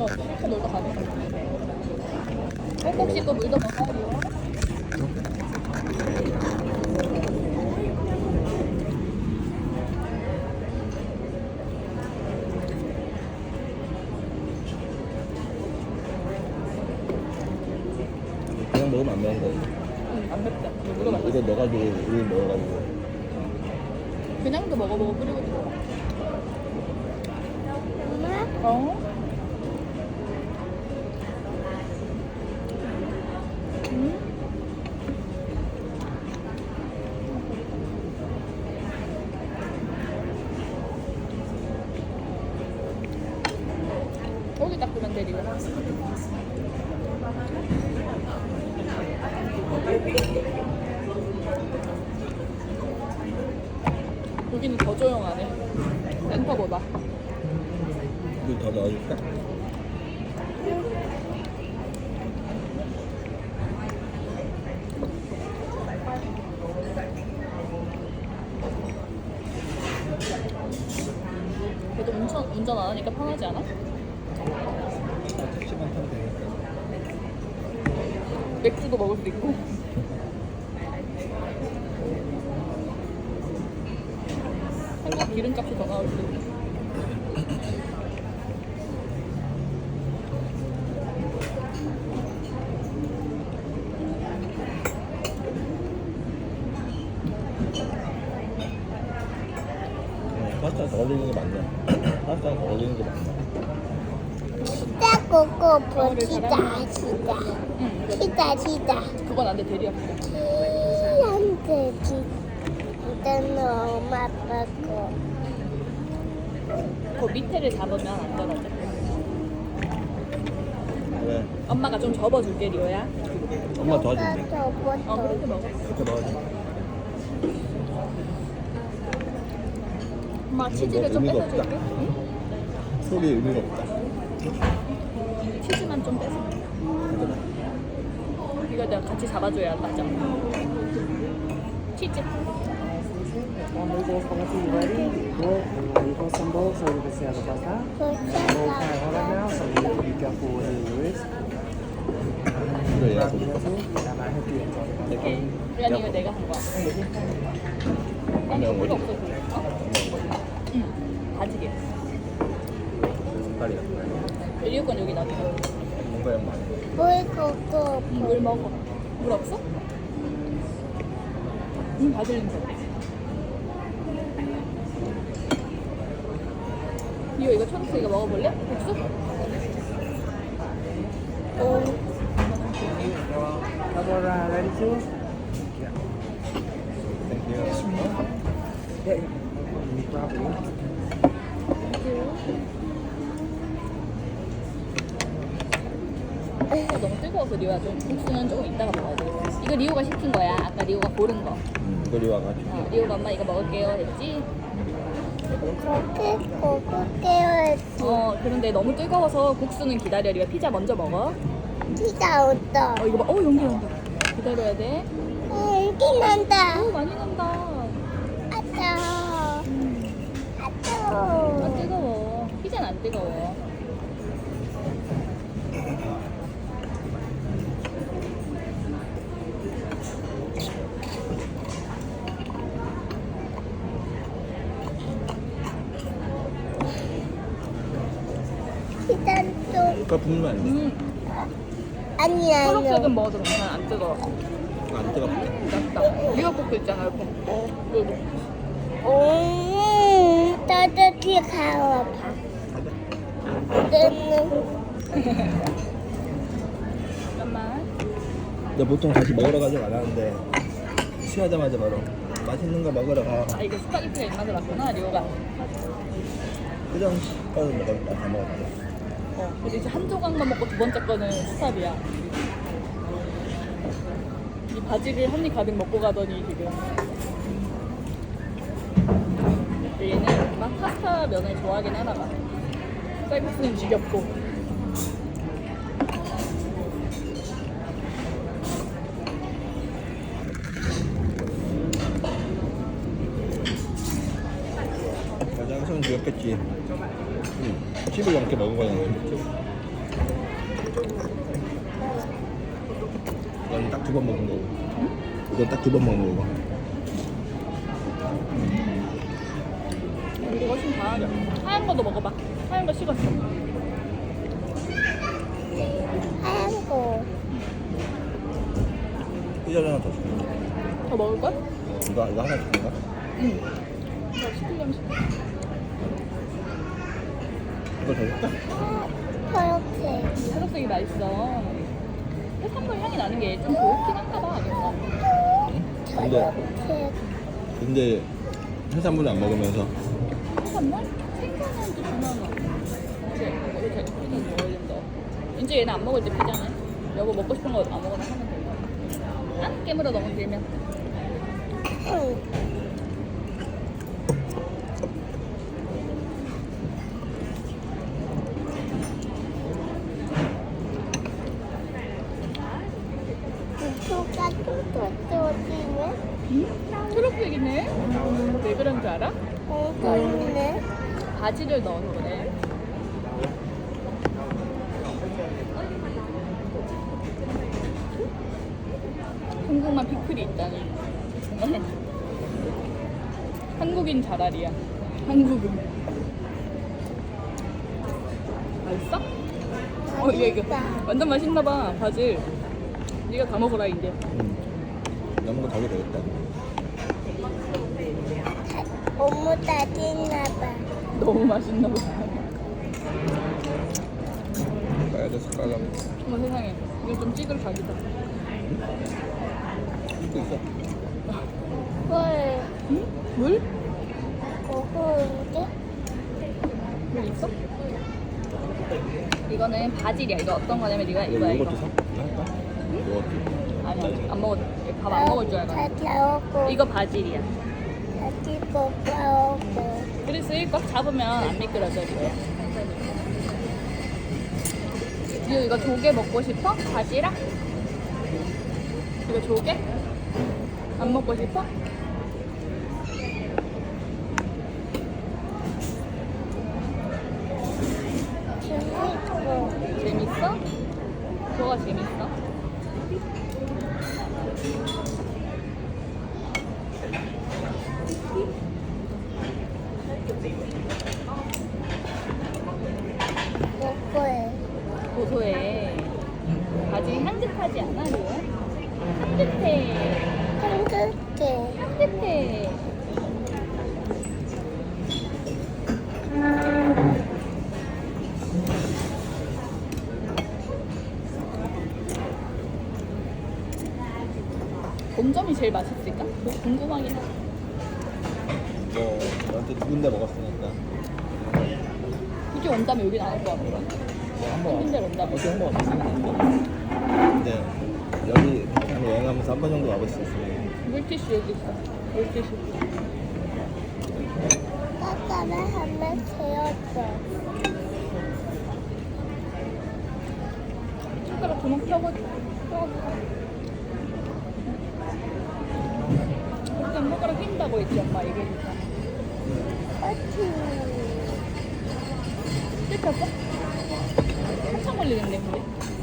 어, 이렇게 놀다 가네. 꼭꼭 씻고 물도 먹어요. 그냥 먹으면 안 매운 거. 응, 안 맵다. 물도 맛있어. 이거 넣어가지고 우유 넣어가지고. 그냥도 먹어보고 끓이고도 먹어. 엄마? 어? 음? 닦으면 되리고 여기는 더 조용하네 센터보다 우유 더 넣어줄까? 그래도 운전, 운전 안 하니까 편하지 않아? 택시만 타면 되니까. 맥주도 먹을 수 있고. 한국 기름값이 더 나올 수도 있고 어, 파스타 더 올리는 게 맞네. 파스타 더 올리는 게 맞네. 치다 고고 치다 치다 응 치다 치다 그건 안돼 대리야 치한테 치 일단 엄마 아빠고 그 밑에를 잡으면 안 떨어져 왜? 엄마가 좀 접어줄게 리오야 엄마 도와줄게. 어 그렇게 먹어 이렇게 넣어줘. 엄마 치즈를 뭐좀 의미가 뺏어줄게 없다. 응? 소리 의미가 없다. 치즈만 좀 빼서 이거 내가 같이 잡아줘야 맞아 치즈 그냥 이거 내가 한 거야. 아니 필요 없어 보여. 응. 가지게. 색깔이 나쁘네. 1류권 여기 놔둬. 뭔가 양말. 보이고 없고 물 먹어. 물 없어? 음, 바질 냄새. 이거 이거 초록색 이거 먹어볼래? 국수? 오. Ahora, Larissa. Thank you. Yeah. 리오야 좀 국수는 조금 이따가 먹어야 돼. 이거 리오가 시킨 거야. 아까 리오가 고른 거. 음, 이거 와가지고. 어, 리오가 엄마 이거 먹을게요 했지? 그렇게 고고 깨워야지. 어 그런데 너무 뜨거워서 국수는 기다려. 리오야 피자 먼저 먹어. 치다 없다 어 이거 봐. 어 연기 난다 기다려야 돼. 연기 난다. 오 많이 난다. 아따. 아따. 안 뜨거워. 피자는 안 뜨거워 치다 안 돼. 음. 아니 아니 초록색은 먹어도 괜찮아. 안 뜨거워. 안 뜨겁게. 낫다. 미역국도 있잖아. 이렇게 그리고. 오 따뜻히 가와 봐. 때는. 잠깐만. 나 보통 같이 먹으러 안 하는데 취하자마자 바로 맛있는 거 먹으러 가. 아 이거 스파게티가 입맛에 맞구나 리오가. 그냥 식가서 먹었다 다 먹었다. 어 근데 이제 한 조각만 먹고 두 번째 거는 스탑이야. 이 바지를 한 입 가득 먹고 가더니 지금. 얘는 막 파스타 면을 좋아하긴 하나 봐. 쌀국수는 지겹고. 가장 손 귀엽겠지. 10을 넘게 먹은 거냐 이건 딱 두 번 먹은 거고 응? 이건 딱 두 번 먹은 거고 하얀 거도 먹어봐. 하얀 거 식었어. 하얀 거. 피자 하나 더 줄게. 더 먹을 걸? 이거, 이거 하나 줄까? 응. 나 시키려면 시켜. 초록색. 초록색이 맛있어 해산물 향이 나는 게 좀 좋긴 한가 봐 근데 초록색. 근데 해산물을 안 먹으면서 해산물? 생선은 또 주면 이제 이거 자기 피자 먹어야 된다 이제 얘는 안 먹을 때 피자네 여보 먹고 싶은 거 아무거나 하면 돼 아? 깨물어 너무 길면 응. 이거가 또또또지네 응? 초록색이네 왜 그런 줄 알아? 이거 있네. 바지를 넣어서 그래 한국만 피클이 있다니 한국인 자랄이야 한국은 맛있어? 어 이거 이거 완전 맛있나봐 바질 네가 다 먹어라 이제 음. 남은 거더 해도 되겠다. 너무 따지나봐. 너무 맛있나봐 가야 돼 숟가락. 어머 세상에 이거 좀 찍을 각이다 또 있어. 헐, 응? 물? 고구인데? 물 있어? 이거는 바질이야 이거 어떤 거냐면 네가 이거 이거야 이거 요거트 사? 이거 할까? 요거트. 아니 안 먹어 밥 안 먹을 줄 알고 이거 바질이야. 그래서 이거 꽉 잡으면 안 미끄러져 이거 이거 이거 조개 먹고 싶어? 바지락? 이거 조개? 안 먹고 싶어? 재밌어? 뭐가 재밌어? 먹고해. 고소해 바질 향긋하지 않아 이거? 향긋해 한글게. 향긋해 본점이 제일 맛있을까? 궁금하긴 해. 뭐 너한테 두 군데 먹었으니까. 굳이 온다면 여기 나올 것 같아. 한번 한 군데 온다면. 어제 한번 왔었는데. 근데 여기 한 여행하면서 한 번 정도 와볼 수 있으니. 물티슈 여기 있어. 물티슈. 아까는 한번 세웠어. 손가락 주먹 펴고 펴고. 낀다고 했지 엄마 얘기해줬잖아. 어찌. 뜯겼어? 한참 걸리겠네 근데.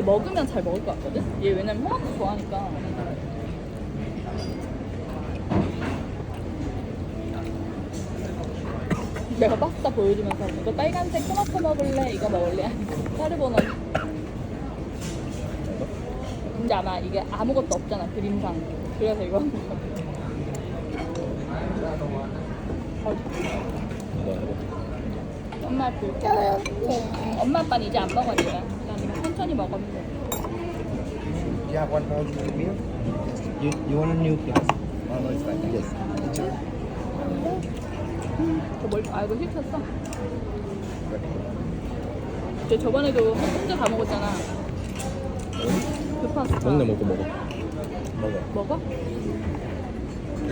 근데 먹으면 잘 먹을 것 같거든? 얘 왜냐면 토마토 좋아하니까. 내가 파스타 보여주면서 이거 빨간색 토마토 먹을래? 이거 먹을래? 하니까 카르보나. 근데 아마 이게 아무것도 없잖아 그림상. 그래서 이거. 엄마 그 초록색. 엄마 아빠는 이제 안 먹으니까 천천히 먹으면 돼. You have one more meal? You, you want a new class? Oh, no, it's fine. Yes. 저뭘 아 이거 힐쳤어? 쟤 저번에도 혼자 다 먹었잖아. 그 파스타. 먹네 먹고 먹어. 먹어. 먹어?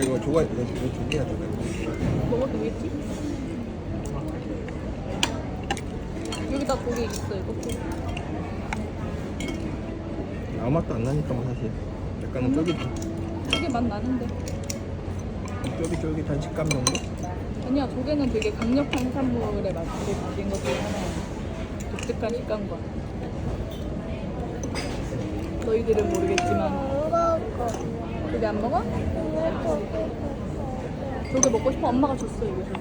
이거 조가 이거 이거 조개야 조개. 먹어도 되겠지? 여기 다 고기 있어 이거. 아무 맛도 안 나니까 뭐 사실 약간은 쫄깃 되게 맛 나는데. 쫄깃쫄깃한 식감 정도? 아니야 조개는 되게 강력한 해산물의 맛을 가진 것 중에 하나야. 독특한 식감과. 너희들은 모르겠지만 안. 조개 안 먹어? 조개 먹고 싶어 엄마가 줬어 이거 조개.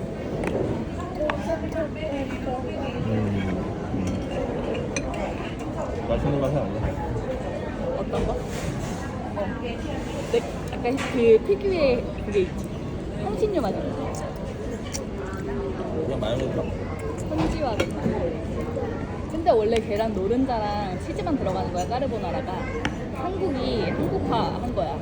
음, 음. 맛있는 맛은 아니야 어떤 거? 어. 내, 약간 그 특유의 그게 있지. 향신료 맛이. 그냥 마요네즈 현지화를. 근데 원래 계란 노른자랑 치즈만 들어가는 거야 까르보나라가. 한국이 한국화 한 거야.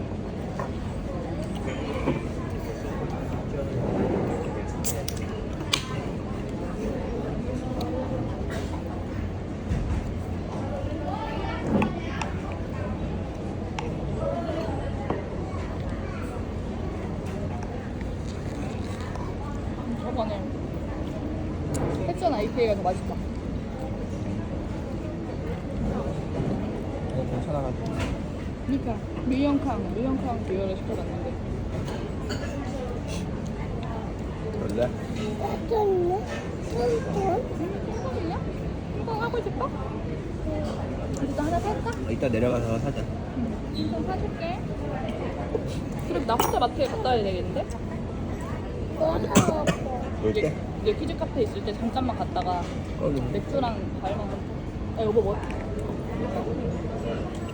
저번에 IPA가 더 맛있다. 어, 괜찮아가지고 그러니까 밀영캉, 밀영캉 비어를 시켜봤는데 원래? 콩콩이냐? 콩콩 하고 싶어? 그래도 하나 살까? 어, 이따 내려가서 사자 좀 사줄게. 그럼 나 혼자 마트에 갔다 와야 되겠는데? 올 이제, 때? 이제 퀴즈 카페 있을 때 잠깐만 갔다가 거기 맥주랑 과일만 좀. 아 여보 뭐?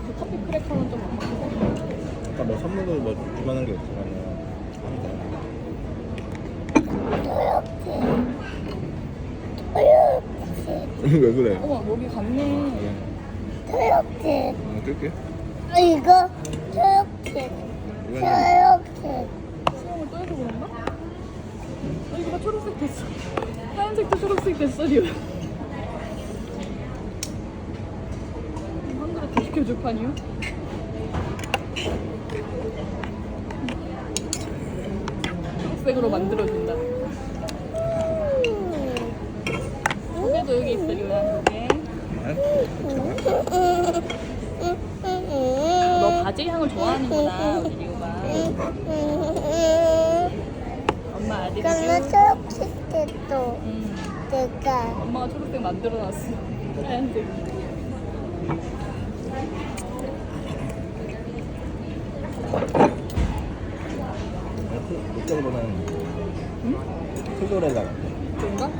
그 커피 크래커는 좀 안 먹고. 아까 뭐 선물로 뭐 주문한 게 있으면. 왜 그래? 어머 목이 갔네. 토요일. 응, 끌게 아, 이거 토요일. 이거는 토요일. 수영을 또 해서 그런가? 어, 이거 봐 초록색 됐어. 하얀색도 초록색 됐어 리오. 한 그릇 더 시켜줄 판이요? 초록색으로 만들어준다. 조개도 여기 있어 리오야. 너 바질 향을 좋아하는구나 우리 리오가. 그러면 초록색 또 음, 내가 엄마가 초록색 만들어놨어. 하얀색. 롯데보다는 토조레가 그런가?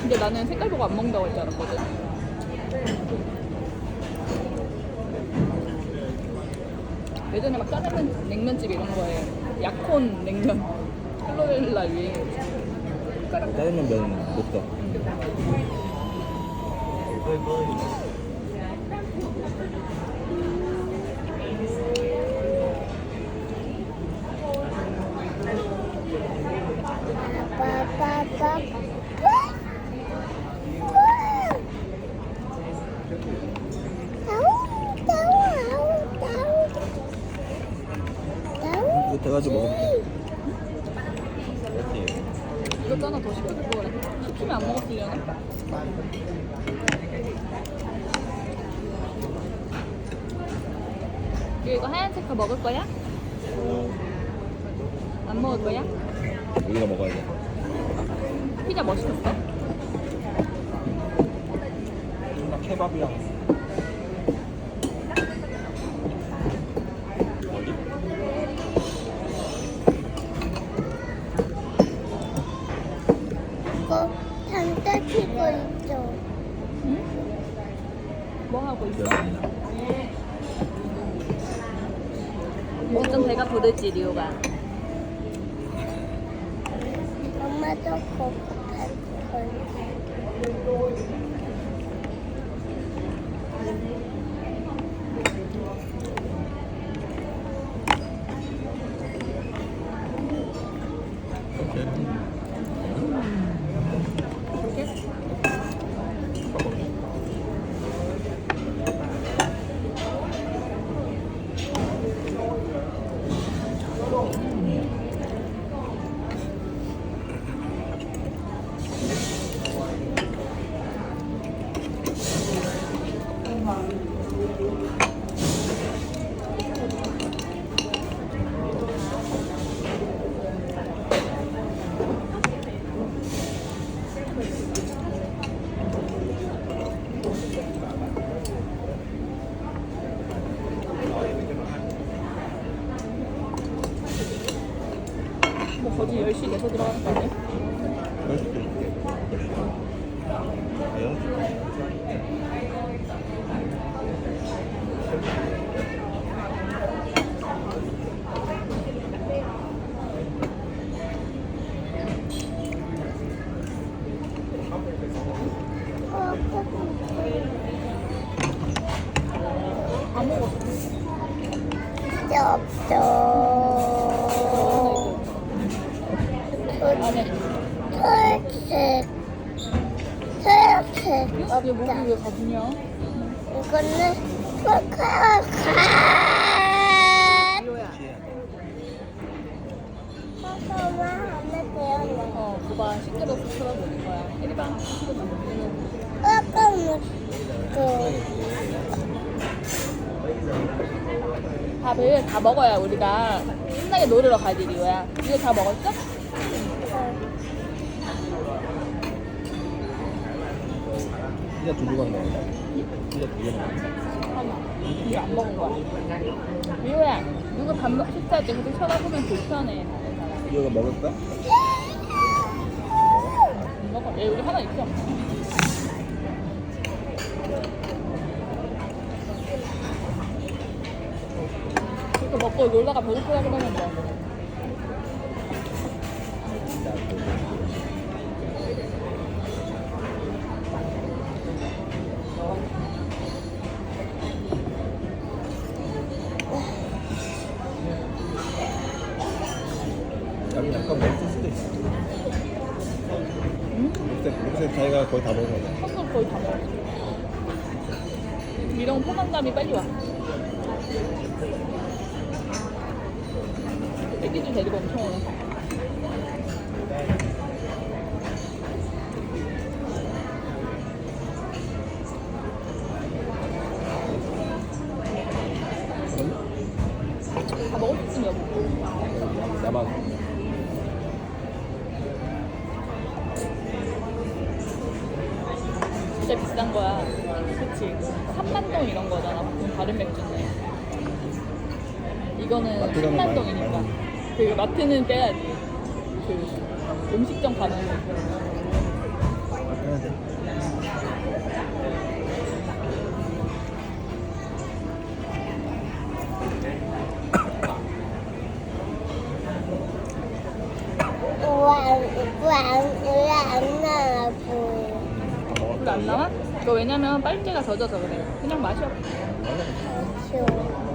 근데 나는 색깔 보고 안 먹는다고 할줄 알았거든. 예전에 막 짜장면 냉면집 이런 거에 약혼 냉면 클로렐라 유행했지. 숟가락 짜장면 면못 써. 빠빠빠. 이거 돼가지고 먹어볼게. 그렇지. 이것 하나 더 시켜줄 거래. 시키면 안 먹었으려나? 하얀색 거 먹을 거야? 안 먹을 거야? 우리가 먹어야 돼. 피자? 나 케밥이랑. 엄마도 고급할 걸. 이렇게? 뭐 거기 10시 내서 들어가는 거 아니야? 돼요. 어, 그봐 시끄러워서 쳐다보는 거야. 이리 봐. 아까는 또 밥을 다 먹어야 우리가 신나게 놀으러 가지, 리오야. 이거 다 먹었어? 피자 두 조각 먹었다. 피자 두개 먹었다. 잠깐만. 이거 안 먹은 거야. 리오야, 누구 밥 먹, 식사할 때 계속 쳐다보면 불편해. 다른 사람. 이거 먹을까? 안 먹어. 얘 우리 하나 있어. 이거 먹고 놀다가 배고프다 그러면 뭐. 애기들 데리고 엄청 마트는 빼야지. 그 음식점 나고 불안 나와? 이거 왜냐면 빨대가 젖어서 그래. 그냥 마셔. 아쉬워.